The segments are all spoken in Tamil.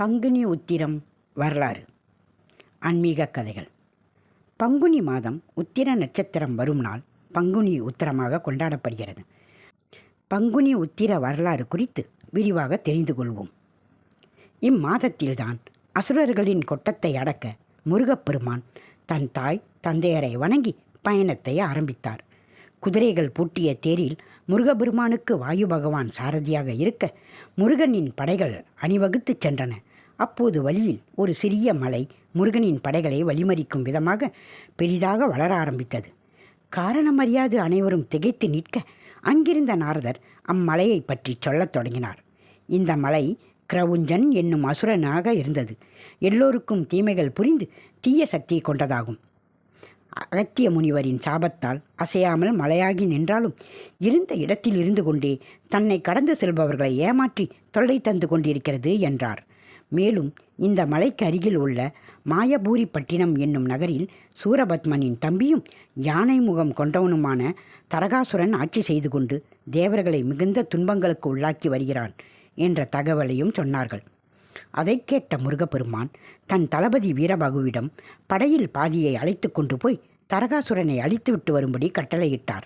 பங்குனி உத்திரம் வரலாறு. ஆன்மீக கதைகள். பங்குனி மாதம் உத்திர நட்சத்திரம் வரும் நாள் பங்குனி உத்திரமாக கொண்டாடப்படுகிறது. பங்குனி உத்திர வரலாறு குறித்து விரிவாக தெரிந்து கொள்வோம். இம்மாதத்தில்தான் அசுரர்களின் கொட்டத்தை அடக்க முருகப்பெருமான் தன் தாய் தந்தையரை வணங்கி பயணத்தை ஆரம்பித்தார். குதிரைகள் பூட்டிய தேரில் முருகபெருமானுக்கு வாயு பகவான் சாரதியாக இருக்க முருகனின் படைகள் அணிவகுத்துச் சென்றன. அப்போது வழியில் ஒரு சிறிய மலை முருகனின் படைகளை வழிமறிக்கும் விதமாக பெரிதாக வளர ஆரம்பித்தது. காரணமறியாது அனைவரும் திகைத்து நிற்க அங்கிருந்த நாரதர் அம்மலையை பற்றி சொல்லத் தொடங்கினார். இந்த மலை கிரவுஞ்சன் என்னும் அசுரனாக இருந்தது. எல்லோருக்கும் தீமைகள் புரிந்து தீய சக்தி கொண்டதாகும். அகத்திய முனிவரின் சாபத்தால் அசையாமல் மலையாகி நின்றாலும் இருந்த இடத்தில் இருந்து கொண்டே தன்னை கடந்து செல்பவர்களை ஏமாற்றி தொல்லை தந்து கொண்டிருக்கிறது என்றார். மேலும் இந்த மலைக்கு அருகில் உள்ள மாயபூரிப்பட்டினம் என்னும் நகரில் சூரபத்மனின் தம்பியும் யானை முகம் கொண்டவனுமான தரகாசுரன் ஆட்சி செய்து கொண்டு தேவர்களை மிகுந்த துன்பங்களுக்கு உள்ளாக்கி வருகிறான் என்ற தகவலையும் சொன்னார்கள். அதைக் கேட்ட முருகப்பெருமான் தன் தளபதி வீரபாகுவிடம் படையில் பாதியை அழைத்து கொண்டு போய் தரகாசுரனை அழித்துவிட்டு வரும்படி கட்டளையிட்டார்.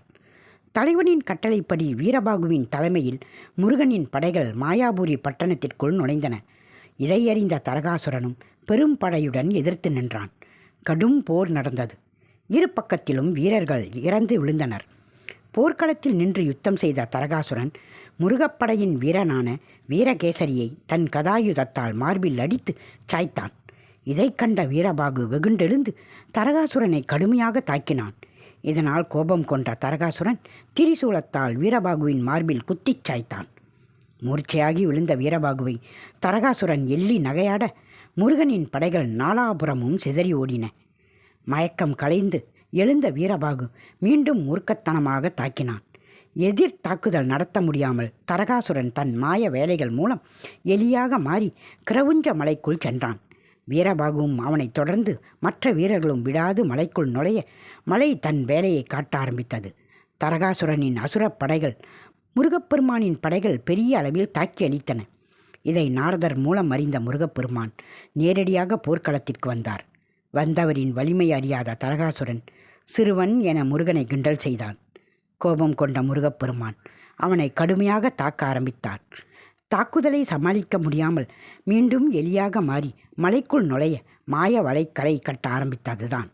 தலைவனின் கட்டளைப்படி வீரபாகுவின் தலைமையில் முருகனின் படைகள் மாயாபுரி பட்டணத்திற்குள் நுழைந்தன. இதையறிந்த தரகாசுரனும் பெரும் படையுடன் எதிர்த்து நின்றான். கடும் போர் நடந்தது. இரு பக்கத்திலும் வீரர்கள் இறந்து விழுந்தனர். போர்க்களத்தில் நின்று யுத்தம் செய்த தரகாசுரன் முருகப்படையின் வீரனான வீரகேசரியை தன் கதாயுதத்தால் மார்பில் அடித்து சாய்த்தான். இதை கண்ட வீரபாகு வெகுண்டெழுந்து தரகாசுரனை கடுமையாக தாக்கினான். இதனால் கோபம் கொண்ட தரகாசுரன் திரிசூலத்தால் வீரபாகுவின் மார்பில் குத்திச் சாய்த்தான். மூர்ச்சையாகி விழுந்த வீரபாகுவை தரகாசுரன் எள்ளி நகையாட முருகனின் படைகள் நாலாபுரமும் சிதறி ஓடின. மயக்கம் கலைந்து எழுந்த வீரபாகு மீண்டும் மூர்க்கத்தனமாக தாக்கினான். எதிர் தாக்குதல் நடத்த முடியாமல் தரகாசுரன் தன் மாய வேலைகள் மூலம் எலியாக மாறி கிரவுஞ்ச மலைக்குள் சென்றான். வீரபாகுவும் அவனைத் தொடர்ந்து மற்ற வீரர்களும் விடாது மலைக்குள் நுழைய மலை தன் வேலையை காட்ட ஆரம்பித்தது. தரகாசுரனின் அசுரப் படைகள் முருகப்பெருமானின் படைகள் பெரிய அளவில் தாக்கி அளித்தன. இதை நாரதர் மூலம் அறிந்த முருகப்பெருமான் நேரடியாக போர்க்களத்திற்கு வந்தார். வந்தவரின் வலிமை அறியாத தரகாசுரன் சிறுவன் என முருகனை கிண்டல் செய்தான். கோபம் கொண்ட முருகப்பெருமான் அவனை கடுமையாக தாக்க ஆரம்பித்தார். தாக்குதலை சமாளிக்க முடியாமல் மீண்டும் எலியாக மாறி மலைக்குள் நுழைய மாய வலைக்கலை கட்ட ஆரம்பித்ததுதான்.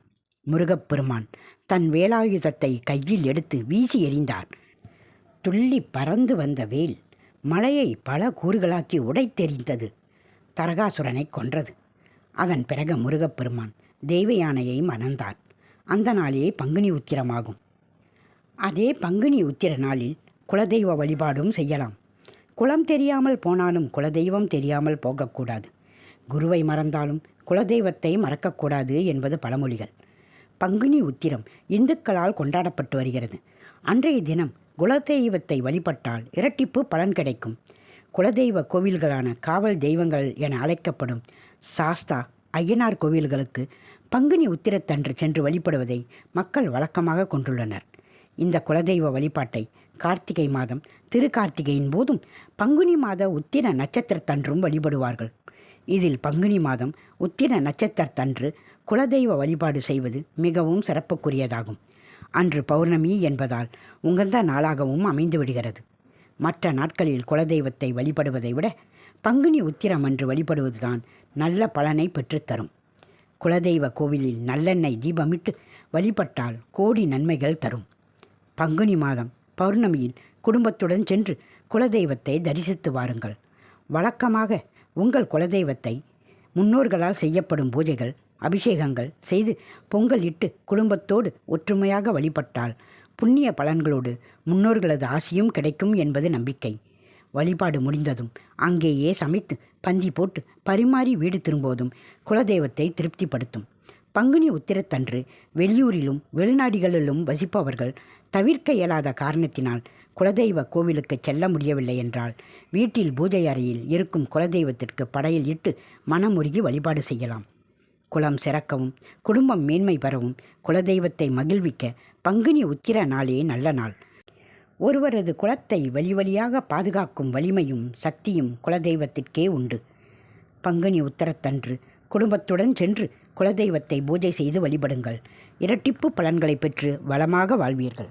முருகப்பெருமான் தன் வேலாயுதத்தை கையில் எடுத்து வீசி எறிந்தார். துள்ளி பறந்து வந்த வேல் மலையை பல கூறுகளாக்கி உடைத்தெறிந்தது. தரகாசுரனை கொன்றது. அதன் பிறகு முருகப்பெருமான் தெய்வ யானையை மணந்தான் அந்த நாளே பங்குனி உத்திரமாகும். அதே பங்குனி உத்திர நாளில் குலதெய்வ வழிபாடும் செய்யலாம். குலம் தெரியாமல் போனாலும் குலதெய்வம் தெரியாமல் போகக்கூடாது. குருவை மறந்தாலும் குலதெய்வத்தை மறக்கக்கூடாது என்பது பழமொழிகள். பங்குனி உத்திரம் இந்துக்களால் கொண்டாடப்பட்டு வருகிறது. அன்றைய தினம் குலதெய்வத்தை வழிபட்டால் இரட்டிப்பு பலன் கிடைக்கும். குலதெய்வ கோவில்களான காவல் தெய்வங்கள் என அழைக்கப்படும் சாஸ்தா ஐயனார் கோவில்களுக்கு பங்குனி உத்திரத்தன்று சென்று வழிபடுவதை மக்கள் வழக்கமாக கொண்டுள்ளனர். இந்த குலதெய்வ வழிபாட்டை கார்த்திகை மாதம் திருக்கார்த்திகையின் போதும் பங்குனி மாத உத்திர நட்சத்திரத்தன்றும் வழிபடுவார்கள். இதில் பங்குனி மாதம் உத்திர நட்சத்திரத்தன்று குலதெய்வ வழிபாடு செய்வது மிகவும் சிறப்புக்குரியதாகும். அன்று பௌர்ணமி என்பதால் உகந்த நாளாகவும் அமைந்து விடுகிறது மற்ற நாட்களில் குலதெய்வத்தை வழிபடுவதை விட பங்குனி உத்திரம் அன்று வழிபடுவதுதான் நல்ல பலனை பெற்றுத்தரும். குலதெய்வ கோவிலில் நல்லெண்ணெய் தீபமிட்டு வழிபட்டால் கோடி நன்மைகள் தரும். பங்குனி மாதம் பௌர்ணமியில் குடும்பத்துடன் சென்று குலதெய்வத்தை தரிசித்து வாருங்கள். வழக்கமாக உங்கள் குலதெய்வத்தை முன்னோர்களால் செய்யப்படும் பூஜைகள் அபிஷேகங்கள் செய்து பொங்கல் இட்டு குடும்பத்தோடு ஒற்றுமையாக வழிபட்டால் புண்ணிய பலன்களோடு முன்னோர்களது ஆசியும் கிடைக்கும் என்பது நம்பிக்கை. வழிபாடு முடிந்ததும் அங்கேயே சமைத்து பந்தி போட்டு பரிமாறி வீடு திரும்புவதும் குலதெய்வத்தை திருப்திப்படுத்தும். பங்குனி உத்திரத்தன்று வெளியூரிலும் வெளிநாடுகளிலும் வசிப்பவர்கள் தவிர்க்க இயலாத காரணத்தினால் குலதெய்வ கோவிலுக்கு செல்ல முடியவில்லை என்றால் வீட்டில் பூஜை அறையில் இருக்கும் குலதெய்வத்திற்கு படையில் இட்டு மனமுருகி வழிபாடு செய்யலாம். குலம் சிறக்கவும் குடும்பம் மேன்மை பெறவும் குலதெய்வத்தை மகிழ்விக்க பங்குனி உத்திர நாளே நல்ல நாள். ஒருவரது குலத்தை வழி வழியாக பாதுகாக்கும் வலிமையும் சக்தியும் குலதெய்வத்திற்கே உண்டு. பங்குனி உத்தரத்தன்று குடும்பத்துடன் சென்று குலதெய்வத்தை பூஜை செய்து வழிபடுங்கள். இரட்டிப்பு பலன்களை பெற்று வளமாக வாழ்வீர்கள்.